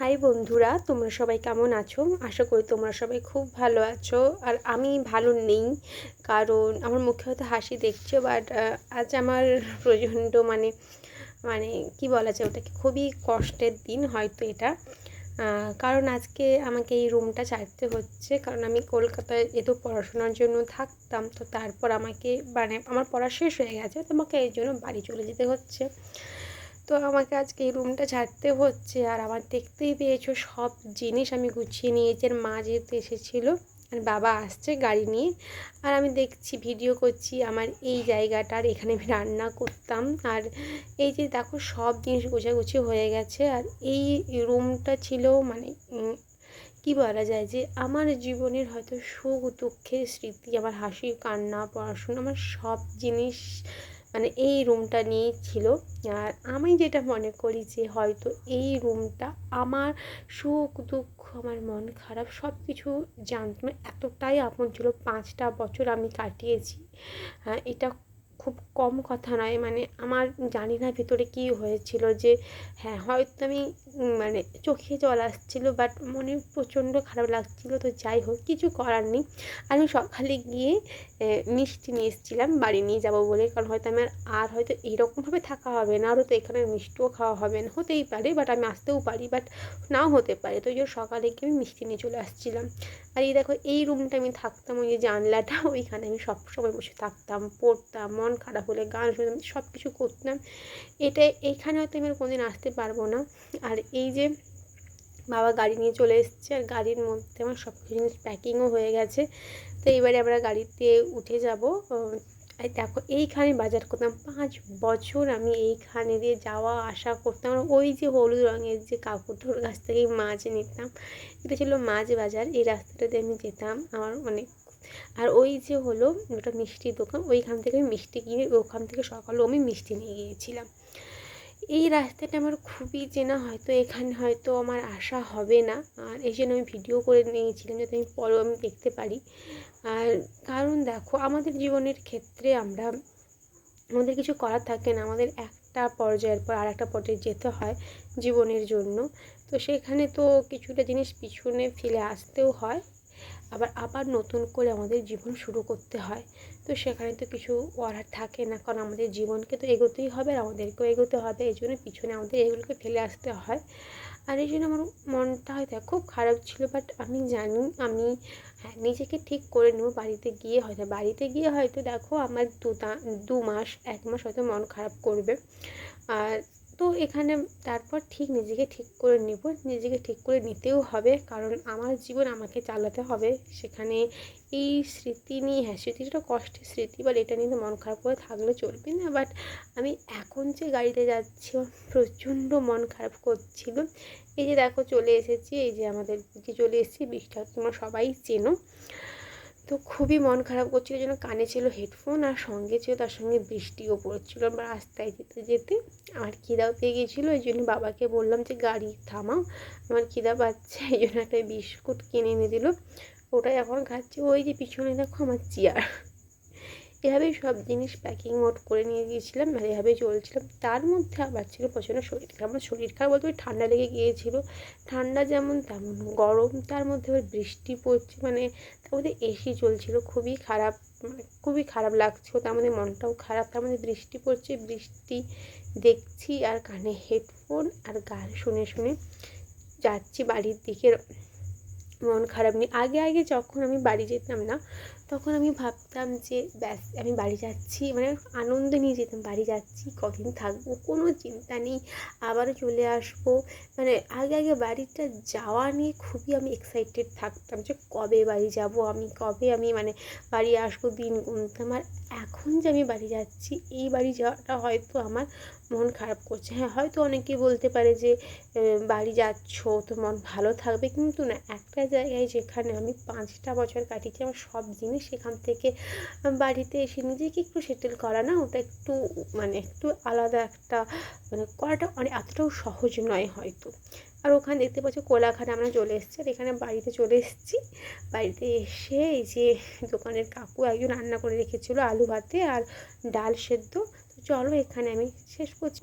High বন্ধুরা, তোমরা সবাই কেমন আছো? আশা করি তোমরা সবাই খুব ভালো আছো। আর আমি ভালো নেই, কারণ আমার মুখে হয়তো হাসি দেখছ বাট আজ আমার প্রচণ্ড মানে মানে কি বলা যায়, ওটাকে খুবই কষ্টের দিন হয়তো এটা। কারণ আজকে আমাকে এই রুমটা ছাড়তে হচ্ছে, কারণ আমি কলকাতায় যেহেতু পড়াশোনার জন্য থাকতাম, তো তারপর আমাকে মানে আমার পড়া শেষ হয়ে গেছে তো আমাকে এই জন্য বাড়ি চলে যেতে হচ্ছে। তো আমাকে আজকে এই রুমটা ছাড়তে হচ্ছে আর আমার দেখতেই পেয়েছ সব জিনিস আমি গুছিয়ে নিয়েছি আর মা যেহেতু এসেছিল আর বাবা আসছে গাড়ি নিয়ে আর আমি দেখছি ভিডিও করছি আমার এই জায়গাটার এখানে আমি রান্না করতাম আর এই যে দেখো সব জিনিস গোছাগুছি হয়ে গেছে আর এই রুমটা ছিল মানে কি বলা যায় যে আমার জীবনের হয়তো সুখ দুঃখের স্মৃতি, আমার হাসি, কান্না, পড়াশোনা, আমার সব জিনিস মানে এই রুমটা নিয়েই ছিল। আর আমি যেটা মনে করি যে হয়তো এই রুমটা আমার সুখ, দুঃখ, আমার মন খারাপ সব কিছু জানত। মানে এতটাই আপন ছিল, পাঁচটা বছর আমি কাটিয়েছি। এটা খুব কম কথা নয়। মানে আমার জানি না ভিতরে কী হয়েছিল যে হ্যাঁ হয়তো আমি মানে চোখে জল আসছিল বাট মনে প্রচণ্ড খারাপ লাগছিল। তো যাই হোক, কিছু করার নেই। আমি সকালে গিয়ে মিষ্টি নিয়ে এসেছিলাম, বাড়ি নিয়ে যাব বলে। কারণ হয়তো আমার আর হয়তো এইরকমভাবে থাকা হবে না। আরও তো এখানে মিষ্টিও খাওয়া হবে না। হতেই পারে বাট আমি আসতেও পারি বাট নাও হতে পারে। তো ওই জন্য সকালে গিয়ে আমি মিষ্টি নিয়ে চলে আসছিলাম। আর এই দেখো, এই রুমটা আমি থাকতাম, ওই যে জানলাটা, ওইখানে আমি সব সময় বসে থাকতাম, পড়তাম, মন খারাপ হলে, গান শুনতাম সব কিছু করতাম। এটা এইখানে হয়তো আমি কোনোদিন আসতে পারব না। আর এই যে বাবা গাড়ি নিয়ে চলে এসছে, আর গাড়ির মধ্যে আমার সব কিছু জিনিস প্যাকিংও হয়ে গেছে। তো এইবারে আমরা গাড়িতে উঠে যাব। আর দেখো, এইখানে বাজার করতাম। পাঁচ বছর আমি এইখানে দিয়ে যাওয়া, আসা করতাম। ওই যে হলুদ রঙের যে কাকুটোর কাছ থেকেই মাছ নিতাম, এটা ছিল মাছ বাজার এই রাস্তাটাতে আমি যেতাম। আমার মানে আর ওই যে হলো ওটা মিষ্টির দোকান, ওইখান থেকে আমি মিষ্টি কিনে, ওখান থেকে সকালেও আমি মিষ্টি নিয়ে গিয়েছিলাম। এই রাস্তাটা আমার খুবই চেনা, হয়তো এখানে হয়তো আমার আসা হবে না। আর এই জন্য আমি ভিডিও করে নিয়েছিলাম যাতে আমি পরেও আমি দেখতে পারি। আর কারণ দেখো, আমাদের জীবনের ক্ষেত্রে আমরা, আমাদের কিছু করার থাকে না। আমাদের একটা পর্যায়ের পর আর একটা পর্যায়ে যেতে হয় জীবনের জন্য। তো সেখানে তো কিছুটা জিনিস পিছনে ফেলে আসতেও হয়। আবার আবার নতুন করে আমাদের জীবন শুরু করতে হয়। তো সেখানে তো কিছু করার থাকে না, কারণ আমাদের জীবনকে তো এগোতেই হবে আর আমাদেরকেও এগোতে হবে, এই জন্য পিছনে আমাদের এগুলোকে ফেলে আসতে হয়। আর এই জন্য আমার মনটা হয়তো খুব খারাপ ছিল বাট আমি জানি, আমি হ্যাঁ নিজেকে ঠিক করে নেব বাড়িতে গিয়ে হয়তো, বাড়িতে গিয়ে হয়তো দেখো আমার দু দু মাস, এক মাস হয়তো মন খারাপ করবে। আর তো এখানে তারপর ঠিক নিজেকে ঠিক করে নেব। নিজেকে ঠিক করে নিতেও হবে, কারণ আমার জীবন আমাকে চালাতে হবে। সেখানে এই স্মৃতি নিয়ে হ্যাঁ স্মৃতিটা কষ্টের স্মৃতি বাট এটা নিয়ে মন খারাপ করে থাকলে চলবে না। বাট আমি এখন যে গাড়িতে যাচ্ছি প্রচণ্ড মন খারাপ করছিল। এই যে দেখো, চলে এসেছি। এই যে আমাদের চলে এসেছি, বৃষ্টি তোমরা সবাই চেনো। তো খুবই মন খারাপ করছিল যেন কানে ছিল হেডফোন আর সঙ্গে ছিল তার সঙ্গে বৃষ্টিও পড়ছিল। আমরা রাস্তায় যেতে যেতে আমার খিদাও পেয়ে গিয়েছিল, ওই জন্য বাবাকে বললাম যে, গাড়ি থামাও। আমার খিদা পাচ্ছে, এই জন্য একটা বিস্কুট কিনে এনে দিল। ওটাই এখন খাচ্ছি। ওই যে পিছনে দেখো আমার চেয়ার। এভাবেই সব জিনিস প্যাকিং মোট করে নিয়ে গিয়েছিলাম আর এভাবেই চলছিলাম তার মধ্যে আবার ছিল প্রচণ্ড শরীর খারাপ। আমার শরীর খারাপ বলতে ওই ঠান্ডা লেগে গিয়েছিল। ঠান্ডা যেমন তেমন, গরম তার মধ্যে আবার বৃষ্টি পড়ছে মানে তার মধ্যে এসি চলছিল, খুবই খারাপ মানে খুবই খারাপ লাগছিল, তার মধ্যে মনটাও খারাপ, তার মধ্যে বৃষ্টি পড়ছে, বৃষ্টি দেখছি আর কানে হেডফোন আর গান শুনে শুনে যাচ্ছি বাড়ির দিকে। মন খারাপ নেই। আগে আগে যখন আমি বাড়ি যেতাম না, তখন আমি ভাবতাম যে, ব্যাস, আমি বাড়ি যাচ্ছি মানে আনন্দ নিয়ে যেতাম, বাড়ি যাচ্ছি, কদিন থাকব, কোনো চিন্তা নেই, আবারও চলে আসব। মানে আগে আগে বাড়িটা যাওয়া নিয়ে খুবই আমি এক্সাইটেড থাকতাম যে, কবে বাড়ি যাব, আমি কবে আমি মানে বাড়ি আসব, দিন গুনতাম। আর এখন যে আমি বাড়ি যাচ্ছি, এই বাড়ি যাওয়াটা হয়তো আমার মন খারাপ করছে। হ্যাঁ হয়তো অনেকে বলতে পারে যে বাড়ি যাচ্ছ, তো মন ভালো থাকবে। কিন্তু না, একটা জায়গায় যেখানে আমি পাঁচটা বছর কাটিয়েছি, আমার সব জিনিস সেখান থেকে বাড়িতে এসে নিজেকে একটু সেটেল করা না, ওটা একটু মানে একটু আলাদা একটা মানে করাটা অনেক এতটাও সহজ নয় হয়তো। আর ওখানে দেখতে পাচ্ছ কোলাঘাট আমরা চলে এসেছি, আর এখানে বাড়িতে চলে এসেছি। বাড়িতে এসে এই যে দোকানের কাকু একজন রান্না করে রেখেছিলো আলু ভাতে আর ডাল সেদ্ধ। তো চলো এখানে আমি শেষ করছি।